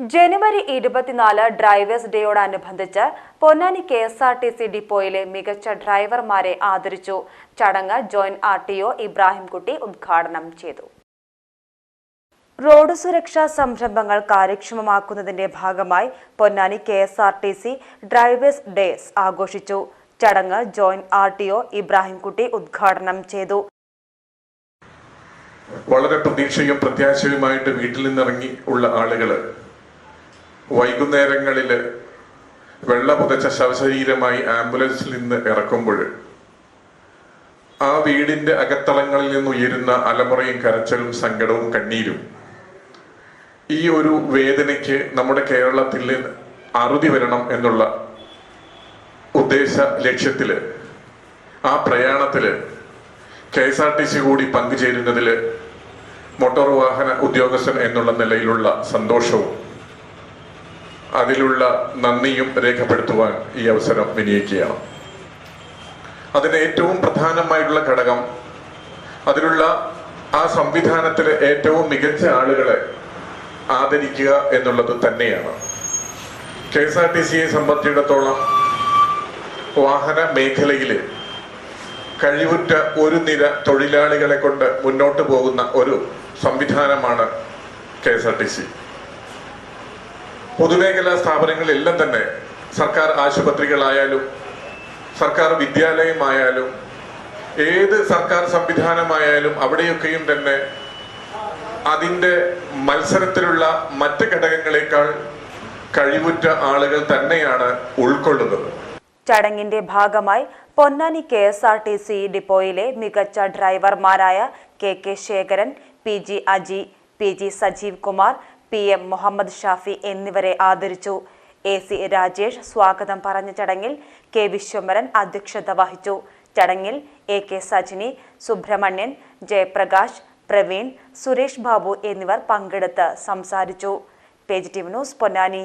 ജനുവരി ഇരുപത്തിനാല് drivers ഡേയോടനുബന്ധിച്ച് Ponnani K S R T C ഡിപ്പോയിലെ മികച്ച ഡ്രൈവർമാരെ ആദരിച്ചു. ചടങ്ങ് joint R T O Ibrahimkutty ഉദ്ഘാടനം ചെയ്തു. റോഡ് സുരക്ഷാ സംരംഭങ്ങൾ കാര്യക്ഷമമാക്കുന്നതിന്റെ ഭാഗമായി Ponnani K S R T C drivers days ആഘോഷിച്ചു. ചടങ്ങ് joint R T O Ibrahimkutty ഉദ്ഘാടനം ചെയ്തു. വളരെ പ്രതീക്ഷയും പ്രത്യാശയുമായിട്ട് വീട്ടിൽ നിന്നിറങ്ങി ഉള്ള ആളുകൾ വൈകുന്നേരങ്ങളിൽ വെള്ള പുതച്ച ശവശരീരമായി ആംബുലൻസിൽ നിന്ന് ഇറക്കുമ്പോൾ ആ വീടിന്റെ അകത്തളങ്ങളിൽ നിന്ന് ഉയരുന്ന അലമുറയും കരച്ചലും സങ്കടവും കണ്ണീരും ഈ ഒരു വേദനയ്ക്ക് നമ്മുടെ കേരളത്തിൽ അറുതി വരണം എന്നുള്ള ഉദ്ദേശ ലക്ഷ്യത്തിൽ ആ പ്രയാണത്തിൽ K S R T C കൂടി പങ്കുചേരുന്നതിൽ മോട്ടോർ വാഹന ഉദ്യോഗസ്ഥൻ എന്നുള്ള നിലയിലുള്ള സന്തോഷവും അതിലുള്ള നന്ദിയും രേഖപ്പെടുത്തുവാൻ ഈ അവസരം വിനിയോഗിക്കുകയാണ്. അതിന് ഏറ്റവും പ്രധാനമായിട്ടുള്ള ഘടകം അതിലുള്ള ആ സംവിധാനത്തിലെ ഏറ്റവും മികച്ച ആളുകളെ ആദരിക്കുക എന്നുള്ളത് തന്നെയാണ്. കെ എസ് ആർ ടി സിയെ സംബന്ധിച്ചിടത്തോളം വാഹന മേഖലയിൽ കഴിവുറ്റ ഒരു നിര തൊഴിലാളികളെ കൊണ്ട് മുന്നോട്ട് പോകുന്ന ഒരു സംവിധാനമാണ് K S R T C. പൊതുമേഖലാ സ്ഥാപനങ്ങളിലെല്ലാം തന്നെ സർക്കാർ ആശുപത്രികളായാലും സർക്കാർ വിദ്യാലയമായാലും ഏത് സർക്കാർ സംവിധാനമായാലും അവിടെയൊക്കെയും തന്നെ അതിന്റെ മത്സരത്തിലുള്ള മറ്റ് ഘടകങ്ങളെക്കാൾ കഴിവുറ്റ ആളുകൾ തന്നെയാണ് ഉൾക്കൊള്ളുന്നത്. ചടങ്ങിന്റെ ഭാഗമായി Ponnani K S R T C ഡിപ്പോയിലെ മികച്ച ഡ്രൈവർമാരായ K K Sekharan P G Aji P G Sajeev Kumar P M Muhammad Shafi എന്നിവരെ ആദരിച്ചു. എ സി രാജേഷ് സ്വാഗതം പറഞ്ഞ ചടങ്ങിൽ കെ വിശ്വംഭരൻ അധ്യക്ഷത വഹിച്ചു. ചടങ്ങിൽ എ കെ സജിനി സുബ്രഹ്മണ്യൻ ജയപ്രകാശ് പ്രവീൺ സുരേഷ് ബാബു എന്നിവർ പങ്കെടുത്ത് സംസാരിച്ചു. Page T news Ponnani.